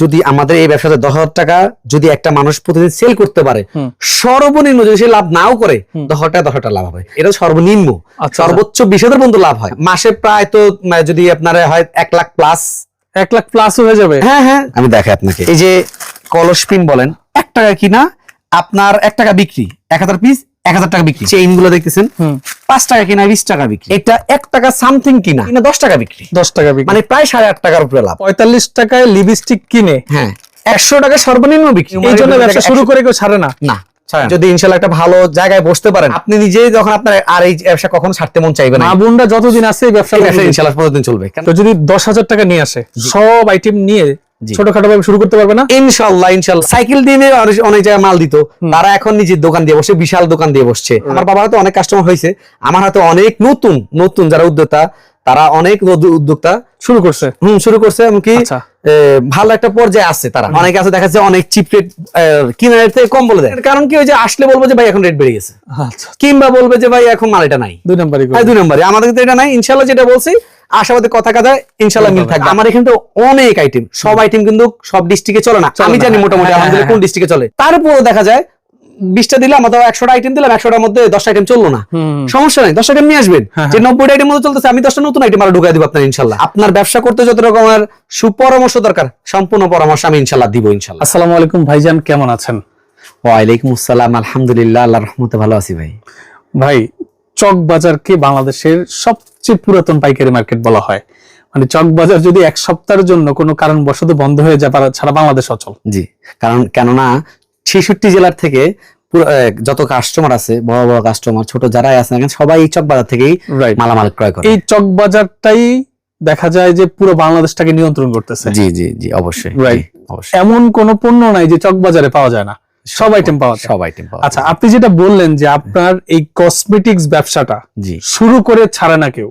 যদি আমাদের এই ব্যবসাতে দশ হাজার টাকা যদি একটা মানুষ প্রতিদিন সেল করতে পারে সর্বনিম্ন যদি সে লাভ নাও করে দশ হাজার টাকা দশ হাজার টাকা লাভ হবে। এটা সর্বনিম্ন। আচ্ছা সর্বোচ্চ বিশ হাজার পর্যন্ত লাভ হয়। মাসে প্রায় তো যদি আপনার হয় এক লাখ প্লাস এক লাখ প্লাস হয়ে যাবে? হ্যাঁ হ্যাঁ। আমি দেখাই আপনাকে। এই যে কলস পিন বলেন এক টাকা কিনা আপনার এক টাকা বিক্রি এক হাজার পিস এক হাজার টাকা বিক্রি। চেইনগুলো দেখতেছেন পাঁচ টাকা কিনা বিশ টাকা বিক্রি। এটা এক টাকা সামথিং কিনা। কিনা দশ টাকা বিক্রি। দশ টাকা বিক্রি। মানে প্রায় সাড়ে আট টাকার উপরে লাভ। পঁয়তাল্লিশ টাকায় লিপস্টিক কিনে হ্যাঁ। একশো টাকা সর্বনিম্ন বিক্রি। এই জন্য ব্যবসা শুরু করে কেউ ছাড়ে না। না। যদি ইনশাল্লাহ একটা ভালো জায়গায় বসতে পারেন আপনি নিজেই যখন আপনার আর এই ব্যবসা কখনো ছাড়তে মন চাইবে না। বোনরা যতদিন আছে এই ব্যবসা। ইনশাল্লাহ প্রতিদিন চলবে। তো যদি দশ হাজার টাকা নিয়ে আসে সব আইটেম নিয়ে। ছোটখাটো ভাবে শুরু করতে পারবে না? ইনশাল্লাহ ইনশাল্লাহ সাইকেল দিয়ে অনেক- অনেক জায়গায় মাল দিত। তারা এখন নিজের দোকান দিয়ে বসে বিশাল দোকান দিয়ে বসছে। আমার বাবা হয়তো অনেক কাস্টমার হয়েছে। আমার হয়তো অনেক নতুন নতুন যারা উদ্যোক্তা তারা অনেক উদ্যোক্তা শুরু করছে। হুম শুরু করছে এমনকি আচ্ছা। ভালো একটা পর্যায়ে আছে তারা। অনেকে আছে দেখা যাচ্ছে অনেক চিপ রেট কিনার rate থেকে কম বলে দেয়। কারণ কি ওই যে আসলে বলব যে ভাই এখন রেট বেড়ে গেছে। আচ্ছা। কিংবা বলবে যে ভাই এখন মাল এটা নাই। দুই নাম্বারই হ্যাঁ দুই নম্বরে আমাদের কিন্তু এটা নাই। ইনশাল্লাহ যেটা বলছি আশাবাদী কথা কথা ইনশাল্লাহ মিল থাকবে। আমার এখানে তো অনেক আইটেম সব আইটেম কিন্তু সব ডিস্ট্রিক্টে চলে না। আমি জানি হ্যাঁ, মোটামুটি হ্যাঁ, আলহামদুলিল্লাহ কোন হ্যাঁ। ডিস্ট্রিক্টে চলে। তারপরেও দেখা যায় বিশটা দিলাম অথবা একশোটা আইটেম দিলাম একশোটার মধ্যে দশটা আইটেম চলল না। সমস্যা নাই দশটা আইটেম নিয়ে আসবেন। হ্যাঁ, যে নব্বইটা আইটেম মধ্যে চলতেছে আমি দশটা নতুন আইটেম আরও ঢুকাই দিব আপনার ইনশাল্লাহ আপনার ব্যবসা করতে যত রকমের সুপরামর্শ দরকার সম্পূর্ণ পরামর্শ আমি ইনশাল্লাহ দিব ইনশাল্লাহ আসসালামু আলাইকুম ভাইজান কেমন আছেন? ওয়ালাইকুম আসসালাম আলহামদুলিল্লাহ আল্লাহ রহমতে ভালো আছি ভাই। ভাই চক বাজারকে বাংলাদেশের সবচেয়ে পুরাতন পাইকারি মার্কেট বলা হয়। মানে চক বাজার যদি এক সপ্তাহের জন্য কোনো কারণবশত বন্ধ হয়ে যায় সারা বাংলাদেশ অচল। জি কারণ কেননা ছেষট্টি জেলার থেকে যত কাস্টমার আছে বড় বড় কাস্টমার ছোট যারাই আছে সবাই এই চক বাজার থেকেই মালামাল ক্রয় করে। এই চক বাজারটাই দেখা যায় যে পুরো বাংলাদেশটাকে নিয়ন্ত্রণ করতেছে। জি জি জি অবশ্যই। অবশ্যই। এমন কোন পণ্য নাই যে চক বাজারে পাওয়া যায় না। সব আইটেম পাওয়া সব আইটেম পাওয়া আচ্ছা আপনি যেটা বললেন যে আপনার এই কসমেটিক্স ব্যবসাটা জি। শুরু করে ছাড়ে না কেউ।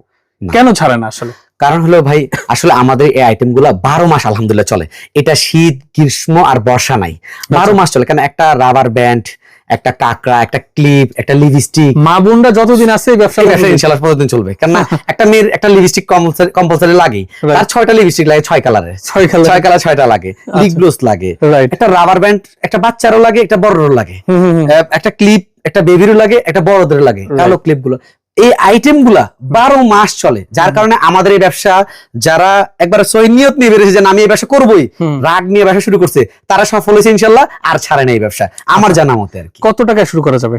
কেন ছাড়ে না আসলে? কারণ হলো ভাই আসলে আমাদের এই আইটেমগুলা বারো মাস আলহামদুলিল্লাহ চলে। এটা শীত গ্রীষ্ম আর বর্ষা নাই। বারো মাস চলে। কারণ একটা রাবার ব্যান্ড একটা কাকড়া একটা ক্লিপ একটা লিপস্টিক মা বোনরা যতদিন আছে এই ব্যবসা। ইনশাল্লাহ প্রতিদিন চলবে। কেননা একটা মেয়ের একটা লিপস্টিক কম্পালসারি লাগে. তার ছয়টা লিপস্টিক লাগে ছয় কালারের ছয় কালার ছয় কালার ছয়টা লাগে। লিপ গ্লোস লাগে। একটা রাবার ব্যান্ড একটা বাচ্চারও লাগে একটা বড়রও লাগে। একটা ক্লিপ একটা বেবিরও লাগে একটা বড়দের লাগে। কালো ক্লিপগুলো। এই আইটেমগুলা বারো মাস চলে। যার কারণে আমাদের এই ব্যবসা যারা একবার সৈনিয়ত নিয়ে বেরিয়েছে যে আমি এই ব্যবসা করবোই রাগ নিয়ে ব্যবসা শুরু করছে তারা সফল হয়েছে ইনশাল্লাহ আর ছাড়ে না এই ব্যবসা। আমার জানা মতে আর কত টাকায় শুরু করা যাবে?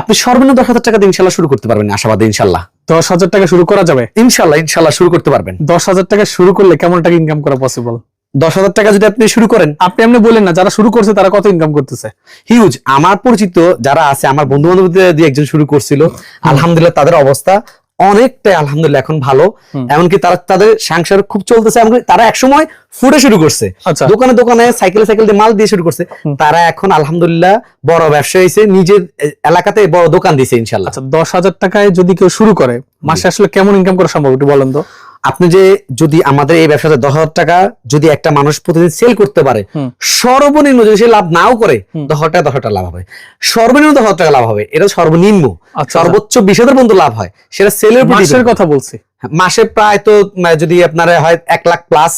আপনি সর্বনিম্ন দশ হাজার টাকা দিয়ে ইনশাল্লাহ শুরু করতে পারবেন আশাবাদে ইনশাল্লাহ। দশ হাজার টাকা শুরু করা যাবে? ইনশাল্লাহ ইনশাল্লাহ শুরু করতে পারবেন। দশ হাজার টাকা শুরু করলে কেমন টাকা ইনকাম করা পসিবল দশ হাজার টাকা যদি আপনি শুরু করেন আপনি এমনি বলেন না যারা শুরু করছে তারা কত ইনকাম করতেছে? হিউজ আমার পরিচিত যারা আছে আমার বন্ধু বান্ধব দিয়ে একজন শুরু করছিল আলহামদুলিল্লাহ তাদের অবস্থা অনেকটাই আলহামদুলিল্লাহ এখন ভালো। এমনকি তারা তাদের সংসার খুব চলতেছে এমনকি তারা একসময় ফুটে শুরু করছে। আচ্ছা। দোকানে দোকানে সাইকেলে সাইকেল দিয়ে মাল দিয়ে শুরু করছে। তারা এখন আলহামদুলিল্লাহ বড় ব্যবসা হয়েছে নিজের এলাকাতে বড় দোকান দিয়েছে ইনশাল্লাহ আচ্ছা দশ হাজার টাকায় যদি কেউ শুরু করে মাসে আসলে কেমন ইনকাম করা সম্ভব একটু বলেন তো? আপনি যে যদি আমাদের এই ব্যবসাতে দশ হাজার টাকা যদি একটা মানুষ প্রতিদিন সেল করতে পারে সর্বনিম্ন যদি সে লাভ নাও করে দশ হাজার টাকা দশ হাজার লাভ হবে। সর্বনিম্ন দশ হাজার টাকা লাভ হবে। এটা সর্বনিম্ন। আচ্ছা, সর্বোচ্চ বিশ হাজার পর্যন্ত লাভ হয়। সেটা সেলের মাসের কথা বলছি। মাসে প্রায় তো যদি আপনার হয় এক লাখ প্লাস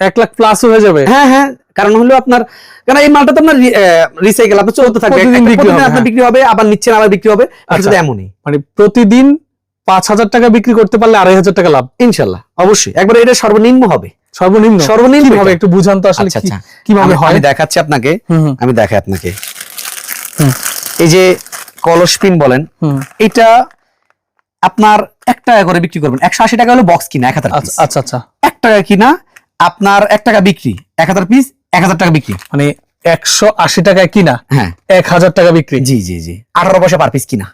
এক লাখ প্লাস হয়ে যাবে। হ্যাঁ হ্যাঁ। কারণ হলো আপনার কারণ এই মালটা তো আপনার রিসাইকেল আপনার চলতে থাকবে। আপনার হ্যাঁ। বিক্রি হবে আবার নিচ্ছেন আবার বিক্রি হবে। আচ্ছা। এমনই। মানে প্রতিদিন পাঁচ হাজার টাকা বিক্রি করতে পারলে আড়াই হাজার টাকা লাভ ইনশাল্লাহ। অবশ্যই। একবার এটা সর্বনিম্ন হবে। সর্বনিম্ন? সর্বনিম্ন এটা। একটু বুঝান তো আসলে আচ্ছা আচ্ছা। কীভাবে হয়? আমি দেখাচ্ছি আপনাকে। আমি দেখাই আপনাকে। এই যে কলস পিন বলেন এটা আপনার এক টাকা করে বিক্রি করবেন। একশো আশি টাকা হলো বক্স কিনা এক হাজার আচ্ছা আচ্ছা আচ্ছা। এক টাকা কিনা আপনার এক টাকা বিক্রি। এক হাজার পিস এক হাজার টাকা বিক্রি। মানে একশো আশি টাকায় কিনা হ্যাঁ। এক হাজার টাকা বিক্রি। জি জি জি। আঠারো পয়সা পার পিস কিনা।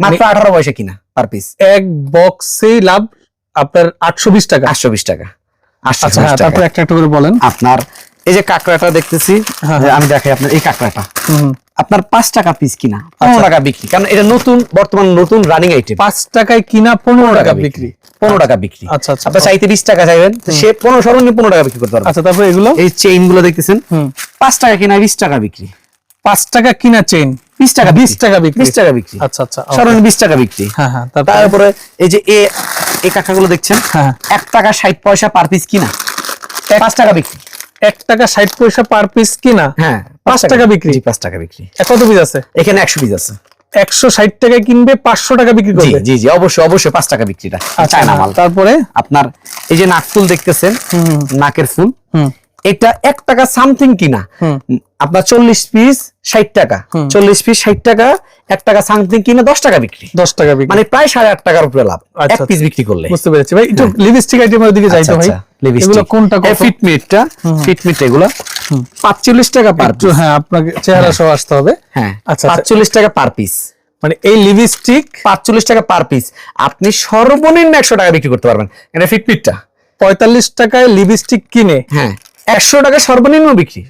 মাত্র আঠারো পয়সা কিনা। পার পিস এক বক্সেই লাভ আপনার আটশো বিশ টাকা। আটশো বিশ টাকা। আচ্ছা হ্যাঁ তারপর একটা একটা করে বলেন। আপনার এই যে কাঁকড়াটা দেখতেছি হ্যাঁ, আমি দেখাই আপনার এই কাঁকড়াটা। আপনার পাঁচ টাকা পিস কিনা? পনেরো টাকা বিক্রি। কারণ এটা নতুন বর্তমান নতুন রানিং আইটেম পাঁচ টাকায় কিনা পনেরো টাকা বিক্রি। পনেরো টাকা বিক্রি। আচ্ছা আচ্ছা। আপনার চাইতে বিশ টাকা চাইবেন সে পনেরো সর্বনিম্ন পনেরো টাকা বিক্রি করতে পারবে। আচ্ছা তারপর এগুলো? এই চেইনগুলো দেখতেছেন। পাঁচ টাকা কিনা বিশ টাকা বিক্রি। পাঁচ টাকা কিনা চেইন বিশ টাকা বিশ টাকা বিক্রি। বিশ টাকা বিক্রি। আচ্ছা আচ্ছা. বিশ টাকা বিক্রি। হ্যাঁ হ্যাঁ তারপরে এই যে এ এই কাঁকড়াগুলো দেখছেন? হ্যাঁ এক টাকা ষাট পয়সা পার পিস কিনা? পাঁচ টাকা বিক্রি। এক টাকা ষাট পয়সা পার পিস কিনা? হ্যাঁ পাঁচ টাকা বিক্রি? পাঁচ টাকা বিক্রি। কত পিস আছে? এখানে একশো পিস আছে। একশো ষাট কিনবে পাঁচশো টাকা বিক্রি জি করবে? জি জি অবশ্যই অবশ্যই পাঁচ টাকা বিক্রিটা। আচ্ছা চায়না মাল। তারপরে? আপনার এই যে নাক ফুল দেখতেছেন? নাকের ফুল। হুম। এটা এক টাকা সামথিং কিনা। আপনার চল্লিশ পিস ষাট টাকা। চল্লিশ পিস ষাট টাকা এক টাকা সামথিং কিনে দশ টাকা বিক্রি। দশ টাকা বিক্রি। মানে প্রায় সাড়ে আট টাকার উপরে লাভ। আচ্ছা, এক পিস বিক্রি করলে। বুঝতে পেরেছি। ভাই একটু লিপস্টিক আইটেমের দিকে যাইতো ভাই। এগুলো কোনটা ফিটমিটটা ফিটমিট এগুলো পাঁচচল্লিশ টাকা পার একটু হ্যাঁ আপনাকে চেহারা সহ আসতে হবে। হ্যাঁ আচ্ছা, আচ্ছা। পাঁচচল্লিশ টাকা পার পিস মানে এই লিপস্টিক পাঁচচল্লিশ টাকা পার পিস আপনি সর্বনিম্ন একশো টাকা বিক্রি করতে পারবেন। এটা ফিটমিটটা পঁয়তাল্লিশ টাকায় লিপস্টিক কিনে হ্যাঁ। একশো টাকা সর্বনিম্ন বিক্রি।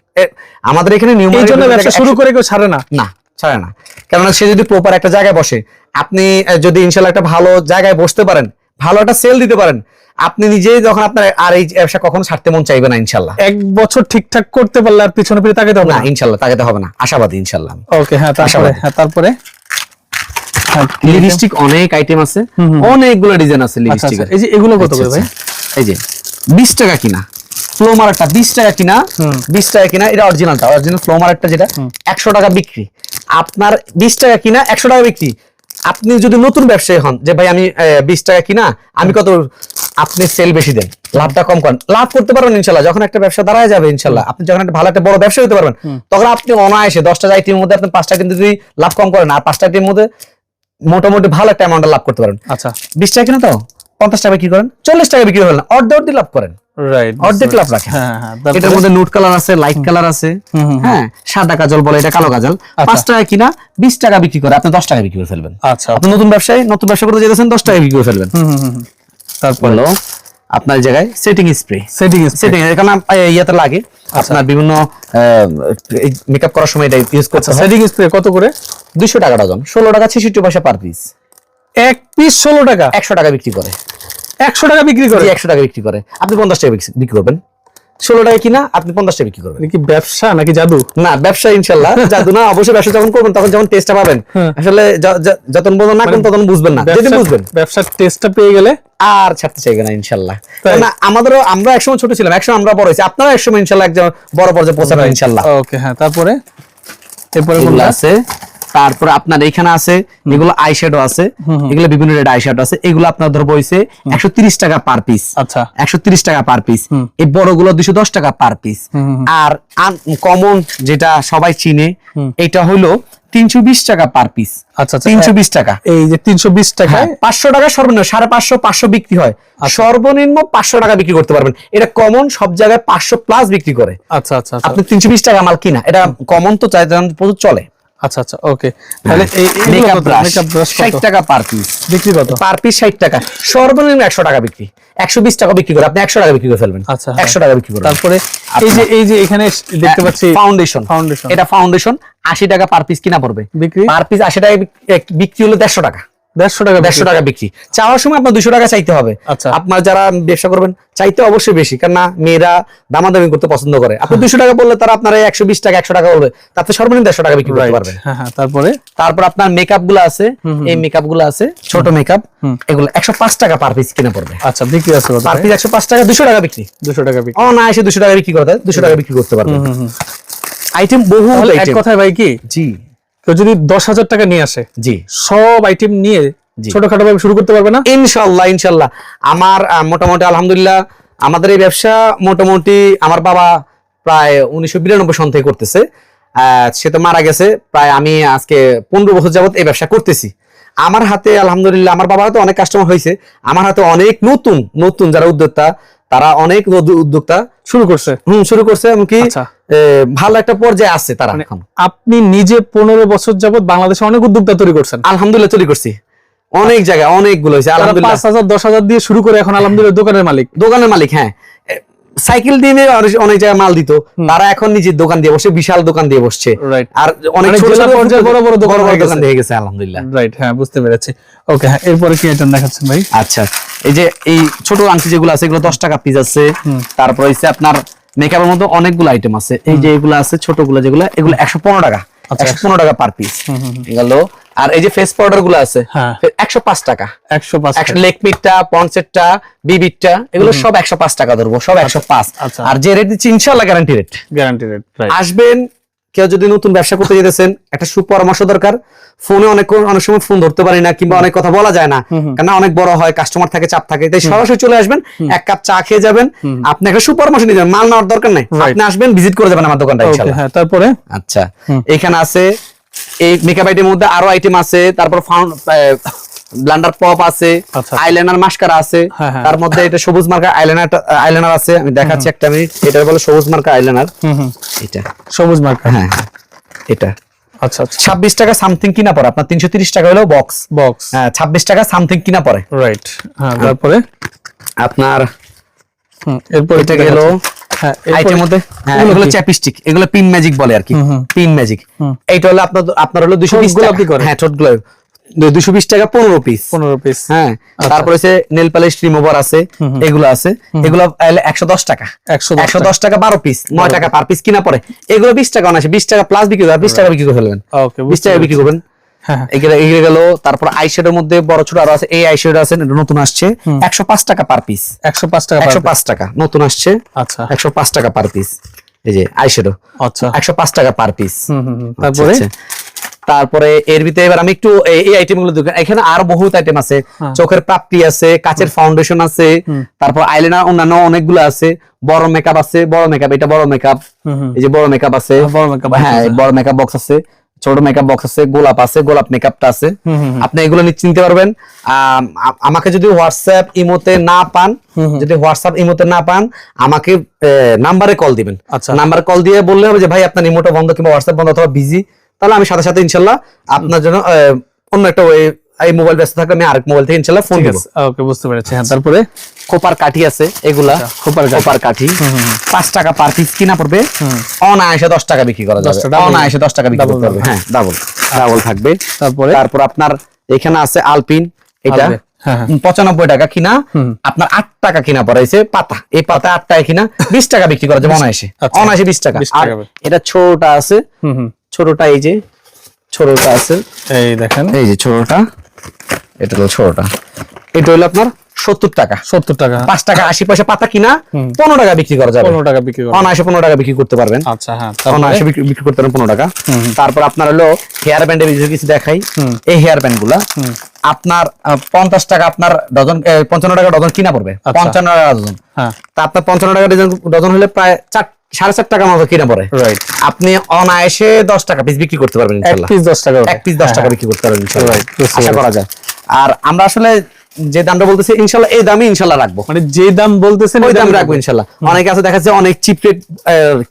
আমাদের এখানে নিয়ম এই জন্য ব্যবসা শুরু করে কেউ ছাড়ে না। না ছাড়ে না। কেননা সে যদি প্রপার একটা জায়গায় বসে আপনি যদি ইনশাল্লাহ একটা ভালো জায়গায় বসতে পারেন ভালো একটা সেল দিতে পারেন আপনি নিজেই যখন আপনার আর এই ব্যবসা কখনো ছাড়তে মন চাইবে না ইনশাল্লাহ। এক বছর ঠিকঠাক করতে পারলে আর পিছনে ফিরে তাকাতে হবে না ইনশাল্লাহ তাকে হবে না। আশাবাদী ইনশাল্লাহ। ওকে হ্যাঁ তারপরে আশাবাদী। হ্যাঁ তারপরে? হ্যাঁ, এটা? লিপস্টিক অনেক আইটেম আছে। অনেকগুলো ডিজাইন আছে আচ্ছা, লিপস্টিক আচ্ছা, এই যে এগুলো কত করে ভাই? এই যে বিশ টাকা কিনা। ফ্লো মারারটা বিশ টাকা কিনা বিশ টাকা কিনা এটা অরিজিনালটা অরিজিনাল ফ্লো মারারটা যেটা একশো টাকা বিক্রি। আপনার বিশ টাকা কিনা একশো টাকা বিক্রি। আপনি যদি নতুন ব্যবসায়ী হন যে ভাই আমি বিশ টাকা কিনা আমি কত আপনি সেল বেশি দেন লাভটা কম করেন। লাভ করতে পারবেন ইনশাল্লাহ যখন একটা ব্যবসা দাঁড়ায় যাবে ইনশাল্লাহ আপনি যখন একটা ভালো একটা বড় ব্যবসা হতে পারবেন তখন আপনি অনায়াসে দশটা আইটেমের মধ্যে আপনি পাঁচটা কিন্তু যদি লাভ কম করেন আর পাঁচটা আইটেমের মধ্যে মোটামুটি ভালো একটা অ্যামাউন্ট লাভ করতে পারেন। আচ্ছা। বিশ টাকা কিনা তো? পঞ্চাশ টাকা বিক্রি করেন চল্লিশ টাকা বিক্রি করেন অর্ধ অর্ধেক লাভ করেন। রাইট অর্ধেক লাভ রাখেন। এটার মধ্যে নুট কালার আছে লাইট কালার আছে। হুম, হুম, হুম। হ্যাঁ সাদা কাজল বলে এটা কালো কাজল। পাঁচ টাকা কিনা বিশ টাকা বিক্রি করে আপনি দশ টাকা বিক্রি করে ফেলবেন। আচ্ছা। আপনি নতুন ব্যবসায়ী নতুন ব্যবসা করতে যেতেছেন দশ টাকা বিক্রি করে ফেলবেন। হুম হুম, হুম হুম। তারপরে? হলো আপনার জায়গায় সেটিং স্প্রে সেটিং সেটিং এখানে আপ- ইয়াতে লাগে। আচ্ছা। আপনার বিভিন্ন মেকআপ করার সময় এটা ইউজ করতে সেটিং স্প্রে কত করে? দুইশো টাকা ডজন ষোলো টাকা ছেষট্টি পয়সা পার পিস এক পিস ষোলো টাকা? একশো টাকা বিক্রি করে। একশো টাকা বিক্রি করে। একশো টাকা বিক্রি করে। আপনি পঞ্চাশ টাকা বিক্রি- করবেন। ষোলো টাকা কিনা আপনি পঞ্চাশ টাকা বিক্রি করবেন। কি ব্যবসা নাকি জাদু? না ব্যবসা ইনশাল্লাহ জাদু না। অবশ্যই ব্যবসা যখন করবেন তখন যখন টেস্টটা পাবেন। হ্যাঁ। আসলে যতন না করুন তখন বুঝবেন না। যদি বুঝবেন। ব্যবসার টেস্টটা পেয়ে গেলে? আর ছাড়তে চাইবে না ইনশাল্লাহ। না আমাদেরও আমরা একসময় ছোট ছিলাম একসময় আমরা বড় হয়েছি। আপনারা একসময় ইনশাল্লাহ একজন বড় পর্যায়ে পৌঁছাবেন ইনশাল্লাহ। ওকে হ্যাঁ তারপরে? এরপরে আছে। তারপরে আপনার এখানে আছে এগুলো আই শ্যাডো আছে এগুলো বিভিন্ন রেড আই শ্যাডো আছে এগুলো আপনার ধরবো হইছে একশো তিরিশ টাকা পার পিস আচ্ছা। একশো তিরিশ টাকা পার পিস এই বড়গুলো দুশো দশ টাকা পার পিস আর কমন যেটা সবাই চিনে এটা হলো বিশ টাকা পার পিস আচ্ছা আচ্ছা। তিনশো বিশ টাকা। এই যে তিনশো বিশ টাকায়? পাঁচশো টাকা সর্বনিম্ন সাড়ে পাঁচশো পাঁচশো বিক্রি হয়। সর্বনিম্ন পাঁচশো টাকা বিক্রি করতে পারবেন। এটা কমন সব জায়গায় পাঁচশো প্লাস বিক্রি করে। আচ্ছা আচ্ছা আচ্ছা। আপনি তিনশো বিশ টাকা মাল কিনা এটা কমন তো চাই প্রচুর চলে। আচ্ছা আচ্ছা ওকে তাহলে এই মেকআপ ব্রাশ মেকআপ ব্রাশ ষাট টাকা পার পিস বিক্রি কত? পার পিস ষাট টাকা। সর্বনিম্ন একশো টাকা বিক্রি। একশো বিশ টাকা বিক্রি করে। আপনি একশো টাকা বিক্রি করে ফেলবেন। আচ্ছা, হ্যাঁ। একশো টাকা বিক্রি তারপরে এই যে এই যে এখানে দেখতে পাচ্ছি ফাউন্ডেশন ফাউন্ডেশন এটা ফাউন্ডেশন আশি টাকা পার পিস কিনা পড়বে। বিক্রি? পার পিস আশি টাকা বিক্রি হলো দেড়শো টাকা। দেড়শো টাকা দেড়শো টাকা বিক্রি। চাওয়ার সময় আপনার দুশো টাকা চাইতে হবে। আচ্ছা। আপনার যারা ব্যবসা করবেন চাইতে অবশ্যই বেশি। কারণ না মেয়েরা দামাদামি করতে পছন্দ করে। আপনি দুশো টাকা বললে তারা আপনার একশো বিশ টাকা একশো টাকা বলবে। তাতে সর্বনিম্ন দেড়শো টাকা বিক্রি করতে Right. পারবে। হ্যাঁ হ্যাঁ তারপরে? তারপর আপনার মেকআপগুলো আছে। এই মেকআপগুলো আছে ছোট মেকআপ এগুলো একশো পাঁচ টাকা পার পিস কিনে পড়বে। আচ্ছা বিক্রি আছে পার পিস একশো পাঁচ টাকা দুশো টাকা বিক্রি। দুশো টাকা বিক্রি। অনায়াসে দুশো টাকা বিক্রি করতে দুশো টাকা বিক্রি করতে পারবে। আইটেম বহু এক কথায় ভাই কি? জি। কেউ যদি দশ হাজার টাকা নিয়ে আসে জি। সব আইটেম নিয়ে। ছোটখাটো ভাবে শুরু করতে পারবে না? ইনশাল্লাহ ইনশাল্লাহ। আমার মোটামুটি আলহামদুলিল্লাহ আমাদের এই ব্যবসা মোটামুটি আমার বাবা প্রায় উনিশশো বিরানব্বই সন থেকে করতেছে। আহ, সে তো মারা গেছে। প্রায় আমি আজকে পনেরো বছর যাবত এই ব্যবসা করতেছি। আমার হাতে আলহামদুলিল্লাহ আমার বাবার হাতে অনেক কাস্টমার হয়েছে। আমার হাতে অনেক নতুন নতুন যারা উদ্যোক্তা তারা অনেক উদ্যোক্তা শুরু করছে। হুম শুরু করছে এমনকি আচ্ছা। ভালো একটা পর্যায়ে আছে তারা মানে এখন। আপনি নিজে পনেরো বছর যাবত বাংলাদেশে অনেক উদ্যোক্তা তৈরি করছেন। আলহামদুলিল্লাহ তৈরি করছি। অনেক জায়গায় অনেকগুলো হয়েছে আলহামদুলিল্লাহ। পাঁচ হাজার দশ হাজার দিয়ে শুরু করে এখন আলহামদুলিল্লাহ দোকানের মালিক। দোকানের মালিক হ্যাঁ। সাইকেল দিয়ে অনেক- জায়গায় মাল দিত। তারা এখন নিজের দোকান দিয়ে বসে বিশাল দোকান দিয়ে বসছে। আর অনেক মানে ছোট বড় বড় দোকান হয়ে। দোকান দিয়ে গেছে আলহামদুলিল্লাহ। রাইট হ্যাঁ বুঝতে পেরেছি। ওকে হ্যাঁ এরপরে কি আইটেম দেখাচ্ছেন ভাই? আচ্ছা এই যে এই ছোট আংটি যেগুলো আছে এগুলো দশ টাকা পিস আছে। তারপর হচ্ছে আপনার মেকআপের মধ্যে অনেকগুলো আইটেম আছে। এই যে এগুলো আছে ছোট ছোটগুলো যেগুলো এগুলো একশো পনেরো টাকা। আচ্ছা, একশো পনেরো টাকা পার পিস এগুলো আর এই যে ফেস পাউডারগুলো আছে হ্যাঁ। একশো পাঁচ টাকা। একশো পাঁচ একশো লেক মিটটা পনসেটটা বিবিটটা এগুলো সব একশো পাঁচ টাকা ধরবো সব একশো পাঁচ। আচ্ছা। আর যে রেট দিচ্ছি ইনশাল্লাহ গ্যারান্টি রেট গ্যারান্টি রেট আসবেন কেউ যদি নতুন ব্যবসা করতে যেতেছেন একটা সুপরামর্শ দরকার। ফোনে অনেক অনেক সময় ফোন ধরতে পারি না কিংবা অনেক কথা বলা যায় না। কেন অনেক বড় হয় কাস্টমার থাকে চাপ থাকে তাই সরাসরি চলে আসবেন এক কাপ চা খেয়ে যাবেন। আপনি একটা সুপরামর্শ নিয়ে যাবেন মাল নেওয়ার দরকার নাই। আপনি আসবেন ভিজিট করে যাবেন আমার দোকানটা হ্যাঁ তারপরে? আচ্ছা। এখানে আছে এই মেকআপ আইটেমের মধ্যে আরও আইটেম আছে তারপর ব্লান্ডার পপ আছে আচ্ছা। আইলাইনার মাস্কারা আছে হ্যাঁ, হ্যাঁ। তার মধ্যে এটা সবুজ মার্কা আইলাইনার আইলাইনার আছে আমি দেখাচ্ছি একটা মিনিট এটা বলে সবুজ মার্কা আইলাইনার এটা। সবুজ মার্কা হ্যাঁ হ্যাঁ, এটা। আচ্ছা আচ্ছা। ছাব্বিশ টাকা সামথিং কিনা পড়ে আপনার তিনশো তিরিশ টাকা হলো বক্স বক্স হ্যাঁ ছাব্বিশ টাকা সামথিং কিনা পড়ে রাইট হ্যাঁ তারপরে? আপনার এরপর এটা গেল মধ্যে? এগুলো এগুলো চ্যাপস্টিক এগুলো পিন ম্যাজিক বলে আর কি। হুম, হুম। পিন ম্যাজিক এইটা হলো আপনার আপনার হলো দুশো বিশ ঠোঁট টাকা। হ্যাঁ ঠোঁটগুলো দুশো বিশ টাকা পনেরো পিস পনেরো পিস হ্যাঁ তারপরে হচ্ছে নেল পালিশ রিমুভার আছে এগুলো আছে। এগুলো একশো দশ টাকা। একশো দশ টাকা। বারো পিস নয় টাকা পার পিস কিনা পড়ে এগুলো বিশ টাকা অনাসে বিশ টাকা প্লাস বিক্রি করে বিশ টাকা বিক্রি করে ফেলবেন ওকে বিশ টাকা বিক্রি করবেন। এগুলো এগুলো গেল তারপর আইশ্যাডোর মধ্যে বড় ছোট আরও আছে এই আইশ্যাডো আছে নতুন আসছে। একশো পাঁচ টাকা পার পিস একশো পাঁচ টাকা একশো per পাঁচ টাকা নতুন আসছে। আচ্ছা। একশো পাঁচ টাকা পার পিস এই যে আইশ্যাডো আচ্ছা। একশো পাঁচ টাকা পার পিস হুম হুম হুম। তারপরে? আচ্ছা, তারপরে এর ভিতরে এবার আমি একটু এই- আইটেমগুলো এখানে আরও বহুত আইটেম আছে। হ্যাঁ। চোখের প্রাপ্তি আছে কাচের ফাউন্ডেশন আছে তারপর আইলাইনার অন্যান্য অনেকগুলো আছে। বড় মেকআপ আছে বড় মেকআপ এটা বড় মেকআপ। এই যে বড় মেকআপ আছে। বড় makeup হ্যাঁ বড় মেকআপ বক্স আছে। ছোট মেকআপ বক্স আছে গোলাপ আছে গোলাপ মেকআপটা আছে। আপনি এগুলো নিয়ে চিনতে পারবেন আমাকে যদি হোয়াটসঅ্যাপ ইমোতে না পান। যদি হোয়াটসঅ্যাপ ইমোতে না পান আমাকে নাম্বারে কল দিবেন। আচ্ছা। নাম্বার কল দিয়ে বললে হবে যে ভাই আপনার ইমোটা বন্ধ কিংবা হোয়াটসঅ্যাপ বন্ধ অথবা বিজি তাহলে আমি সাথে সাথে ইনশাল্লাহ আপনার জন্য অন্য একটা ওয়ে এই মোবাইল ব্যস্ত থাকলে আমি আরেক মোবাইল থেকে ইনশাল্লাহ ফোন দেবো। ওকে বুঝতে পেরেছি। হ্যাঁ তারপরে? কোপার কাঠি আছে এগুলা খোপার কাঠি। কোপার কাঠি। পাঁচ টাকা পার পিস কিনা পড়বে। অনায়াসে দশ টাকা বিক্রি করা যাবে। অনায়াসে দশ টাকা বিক্রি করতে হ্যাঁ ডাবল ডাবল থাকবে। তারপরে? তারপর আপনার এখানে আছে আলপিন এটা হ্যাঁ, হ্যাঁ। পঁচানব্বই টাকা কিনা আপনার আট টাকা কিনা পড়াইছে পাতা। এই পাতা আট টাকা কিনা বিশ টাকা বিক্রি করা যাবে অনায়াসে। আচ্ছা। অনায়াসে বিশ টাকা। এটা ছোটটা আছে। হুম হুম। ছোটটা এই যে ছোটটা আছে। এই দেখেন। এই যে ছোটটা এটা হলো ছোটটা। এটা হলো আপনার সত্তর টাকা। সত্তর টাকা। পাঁচ টাকা আশি পয়সা পাতা কিনা পনেরো টাকা বিক্রি করা যাবে। পনেরো টাকা বিক্রি অনায়াসে পনেরো টাকা বিক্রি করতে পারবেন। আচ্ছা হ্যাঁ অনায়াসে বিক্রি করতে পারবেন পনেরো টাকা। তারপর আপনার হলো হেয়ার ব্যান্ডের কিছু দেখাই। এই হেয়ার ব্যান্ডগুলা আপনার পঞ্চাশ টাকা আপনার ডজন পঞ্চান্ন টাকা ডজন কিনা পড়বে। আচ্ছা। পঞ্চান্ন টাকা ডজন। হ্যাঁ। তা আপনার পঞ্চান্ন টাকা ডজন ডজন হলে প্রায় চার সাড়ে চার টাকা মতো কিনা পড়ে। রাইট আপনি অনায়াসে দশ টাকা পিস বিক্রি করতে পারবেন এক পিস দশ টাকা এক পিস দশ টাকা বিক্রি করতে পারবেন আশা করা যায়। আর আমরা আসলে যে দামটা বলতেছে ইনশাল্লাহ এই দামই ইনশাল্লাহ রাখব। মানে যে দাম বলতেছেন ওই দাম রাখব ইনশাল্লাহ। অনেকে আছে দেখা যাচ্ছে অনেক চিপ রেট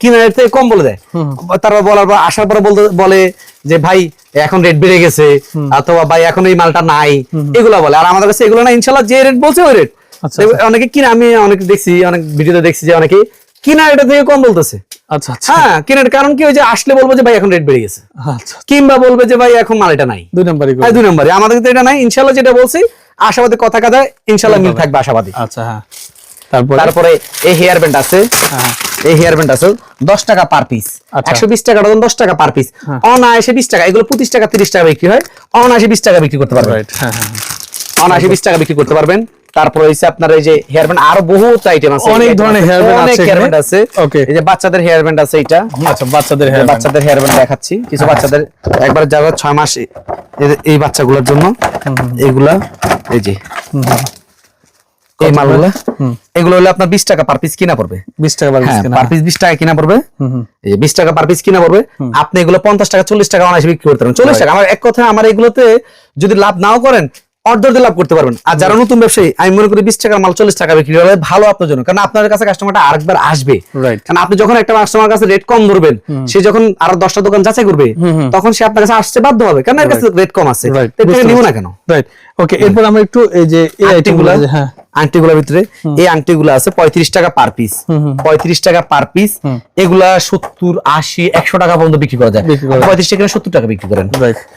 কিনারের থেকে কম বলে দেয়। তারপর বলার পর আসার পরে বলতে বলে যে ভাই এখন রেট বেড়ে গেছে অথবা ভাই এখন এই মালটা নাই। এগুলা বলে। আর আমাদের কাছে এগুলো না ইনশাল্লাহ যে রেট বলছে ওই রেট আচ্ছা, অনেকে কিনা আমি অনেক দেখছি অনেক ভিডিওতে দেখছি যে অনেকে কিনা এটা থেকে কম বলতেছে। আচ্ছা আচ্ছা। হ্যাঁ কিনার কারণ কি ওই যে আসলে বলব যে ভাই এখন রেট বেড়ে গেছে। আচ্ছা কিংবা বলবে যে ভাই এখন মাল এটা নাই। দুই নাম্বারই দুই নম্বরে আমাদের কিন্তু এটা নাই। ইনশাল্লাহ যেটা বলছি আশাবাদী কথা কথা ইনশাল্লাহ মিল থাকবে আশাবাদী। আচ্ছা হ্যাঁ। তারপরে? তারপরে এই হেয়ার ব্যান্ড আছে। হ্যাঁ। এই হেয়ার ব্যান্ড আছে দশ টাকা পার পিস আচ্ছা। একশো বিশ টাকা ডজন দশ টাকা পার পিস হ্যাঁ। অনায়াসে বিশ টাকা এগুলো পঁচিশ টাকা তিরিশ টাকা বিক্রি হয়। অনায়াসে বিশ টাকা বিক্রি করতে পারবেন। রাইট হ্যাঁ হ্যাঁ। অনায়াসে বিশ টাকা বিক্রি করতে পারবেন। তারপরে আপনার এই যে হেয়ার ব্যান্ড আরও বহুত আইটেম আছে। অনেক ধরনের band অনেক আছে হেয়ার ব্যান্ড আছে। Okay. এই যে বাচ্চাদের হেয়ার ব্যান্ড আছে এটা। আচ্ছা বাচ্চাদের হ্যাঁ বাচ্চাদের হেয়ার ব্যান্ড দেখাচ্ছি। কিছু বাচ্চাদের একবার যাবে ছয় মাস এ- এ- এই বাচ্চাগুলোর জন্য এইগুলা এই যে। এই মালগুলা এগুলো হলে আপনার বিশ টাকা পার পিস কিনা পড়বে। বিশ টাকা বার হ্যাঁ কিনা। পার পিস বিশ টাকা কিনা পড়বে। এই বিশ টাকা পার পিস কিনা পড়বে। আপনি এগুলো পঞ্চাশ টাকা চল্লিশ টাকা অনায়াসে বিক্রি করতে পারেন। চল্লিশ টাকা আমার এক কথা আমার এগুলোতে যদি লাভ নাও করেন অর্ধের লাভ করতে পারবেন। আর যারা নতুন ব্যবসায়ী আমি মনে করি বিশ টাকার মাল চল্লিশ টাকা বিক্রি হলে ভালো আপনার জন্য। কারণ আপনার কাছে কাস্টমারটা আরেকবার আসবে. কারণ আপনি যখন একটা কাস্টমার কাছে রেট কম ধরবেন সে যখন আরও দশটা দোকান যাচাই করবে তখন সে আপনার কাছে আসতে বাধ্য হবে। কারণ এর কাছে রেট কম আছে। নিব না কেন? রাইট ওকে এরপর আমরা একটু এই যে এই আইটেমগুলো হ্যাঁ। আংটিগুলোর ভিতরে এই আংটিগুলো আছে পঁয়ত্রিশ টাকা পার পিস পঁয়ত্রিশ টাকা পার পিস এগুলা সত্তর আশি একশো টাকা পর্যন্ত বিক্রি করা যায়। পঁয়ত্রিশ টাকা সত্তর টাকা বিক্রি করেন।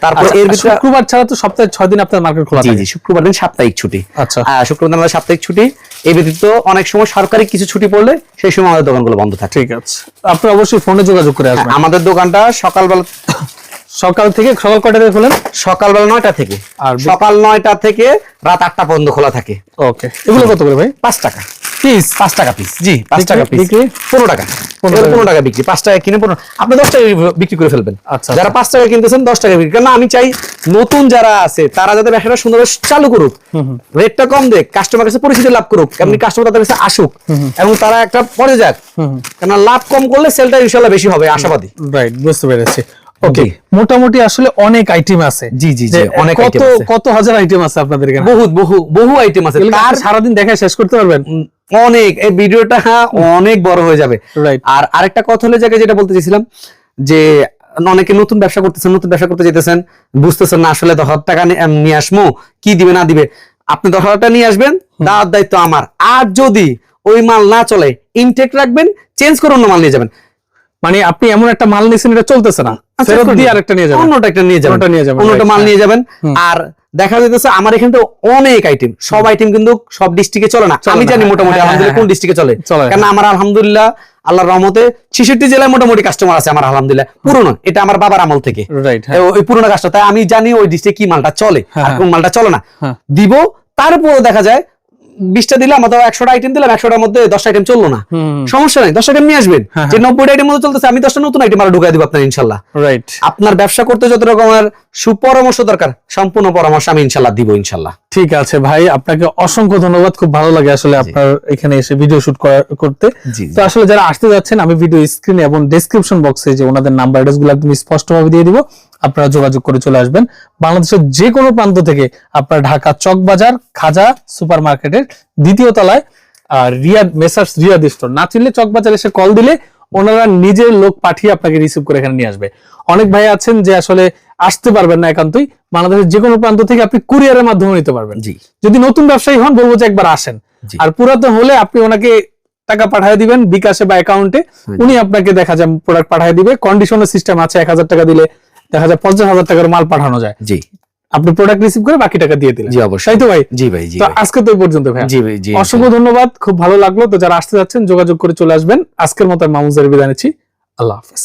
তারপর আচ্ছা, এর ভিতরে শুক্রবার ছাড়া তো সপ্তাহে ছয় দিন আপনার মার্কেট খোলা জি শুক্রবার দিন সাপ্তাহিক ছুটি। আচ্ছা। শুক্রবার দিন সাপ্তাহিক ছুটি। এই ব্যতীত অনেক সময় সরকারি কিছু ছুটি পড়লে সেই সময় আমাদের দোকানগুলো বন্ধ থাকে। ঠিক আছে। আপনি অবশ্যই ফোনে যোগাযোগ করে আসবেন। আমাদের দোকানটা সকালবেলা সকাল থেকে সকাল কয়টা থেকে খোলেন? সকালবেলা নয়টা থেকে। আর সকাল নয়টা থেকে রাত আটটা পর্যন্ত খোলা থাকে। ওকে। এগুলো কত করে ভাই? পাঁচ টাকা। পিস? পাঁচ টাকা পিস জি পাঁচ টাকা পিস বিক্রি? পনেরো টাকা। পনেরো টাকা। পনেরো টাকা বিক্রি। পাঁচ টাকা কিনে পনেরো আপনি দশ টাকা বিক্রি করে ফেলবেন। আচ্ছা, যারা পাঁচ টাকা কিনতেছেন দশ টাকা বিক্রি। কারণ আমি চাই নতুন যারা আছে তারা যাতে ব্যবসাটা সুন্দরভাবে চালু করুক। রেটটা কম দেখ কাস্টমার কাছে পরিচিতি লাভ করুক। এমনি কাস্টমার তাদের কাছে আসুক। এবং তারা একটা পরে যাক। কেন লাভ কম করলে সেলটা ইনশাল্লাহ বেশি হবে আশাবাদী। রাইট বুঝতে পেরেছি। ওকে। মোটামুটি আসলে অনেক আইটেম আছে। জি, জি, জি, অনেক কত কত হাজার আইটেম আছে আপনাদের এখানে? বহুত বহু বহু আইটেম আছে। তার সারাদিন দেখে শেষ করতে পারবেন। অনেক এই ভিডিওটা অনেক বড় হয়ে যাবে। আর আরেকটা কথা হলে জায়গায় যেটা বলতে চাইছিলাম যে অনেকে নতুন ব্যবসা করতেছেন নতুন ব্যবসা করতে যেতেছেন বুঝতেছেন না আসলে দশ হাজার টাকা নিয়ে আসব কি দিবে না দিবে। আপনি দশ হাজার টাকা নিয়ে আসবেন দাওয়ার দায়িত্ব আমার। আর যদি ওই মাল না চলে ইনটেক রাখবেন চেঞ্জ করে অন্য মাল নিয়ে যাবেন। মানে আপনি এমন একটা মাল নিয়েছেন এটা চলতেছে না। ফেরত দিয়ে আরেকটা নিয়ে যাবেন। অন্যটা একটা নিয়ে যাবেন। অন্যটা নিয়ে যাবেন, অন্যটা মাল হ্যাঁ। নিয়ে যাবেন আর দেখা যাইতেছে আমার এখানে তো অনেক আইটেম সব আইটেম কিন্তু সব ডিস্ট্রিক্টে চলে না। আমি জানি হ্যাঁ, মোটামুটি হ্যাঁ, আলহামদুলিল্লাহ কোন। ডিস্ট্রিক্টে চলে। চলে, কারণ আমার আলহামদুলিল্লাহ আল্লাহর রহমতে ছেষট্টি জেলায় মোটামুটি কাস্টমার আছে আমার আলহামদুলিল্লাহ। পুরনো এটা আমার বাবার আমল থেকে। ওই পুরোনো কাজটা। তাই আমি জানি ওই ডিস্ট্রিক্টে কি মালটা চলে আর কোন মালটা চলে না। দিব তারপরে দেখা যায় বিশটা দিলাম অথবা একশোটা আইটেম দিলাম একশোটার মধ্যে দশটা আইটেম চলল না। সমস্যা নাই দশটা আইটেম নিয়ে আসবেন। হ্যাঁ, যে নব্বইটা আইটেম মধ্যে চলতেছে আমি দশটা নতুন আইটেম আরও ঢুকাই দিব আপনার ইনশাল্লাহ। রাইট আপনার ব্যবসা করতে যত রকমের সুপরামর্শ দরকার সম্পূর্ণ পরামর্শ আমি ইনশাল্লাহ দিব ইনশাল্লাহ। ঠিক আছে ভাই আপনাকে অসংখ্য ধন্যবাদ খুব ভালো লাগে আসলে আপনার এখানে এসে ভিডিও শুট করতে। তো আসলে যারা আসতে যাচ্ছেন আমি ভিডিও স্ক্রিনে এবং ডেসক্রিপশন বক্সে যে ওনাদের নাম্বার অ্যাড্রেসগুলো একদম স্পষ্টভাবে দিয়ে দিব। আপনারা যোগাযোগ করে চলে আসবেন। বাংলাদেশের যে কোনো প্রান্ত থেকে আপনার ঢাকা চক বাজার খাজা সুপার মার্কেটের দ্বিতীয় তলায় আর রিয়াদ মেসার্স রিয়াদ স্টোর। না চিনলে চক বাজার এসে কল দিলে ওনারা নিজের লোক পাঠিয়ে আপনাকে রিসিভ করে এখানে নিয়ে আসবে। অনেক ভাই আছেন যে আসলে আসতে পারবেন না একান্তই। বাংলাদেশের যে কোনো প্রান্ত থেকে আপনি কুরিয়ারের মাধ্যমে নিতে পারবেন। জি। যদি নতুন ব্যবসায়ী হন বলব যে একবার আসেন। আর পুরাতন হলে আপনি ওনাকে টাকা পাঠিয়ে দিবেন বিকাশে বা অ্যাকাউন্টে উনি আপনাকে দেখা যায় প্রোডাক্ট পাঠিয়ে দিবে। কন্ডিশনের সিস্টেম আছে এক হাজার টাকা দিলে দেখা যায় পঞ্চাশ হাজার টাকার মাল পাঠানো যায়। জি। আপনি প্রোডাক্ট রিসিভ করে বাকি টাকা দিয়ে দিলেন। জি অবশ্যই। তো ভাই? জি ভাই জি তো আজকে তো পর্যন্ত ভাই। জি ভাই জি। অসংখ্য ধন্যবাদ খুব ভালো লাগল। তো যারা আসতে যাচ্ছেন যোগাযোগ করে চলে আসবেন। আজকের মতো মামুজের বিদায় নিচ্ছি। আল্লাহ হাফেজ।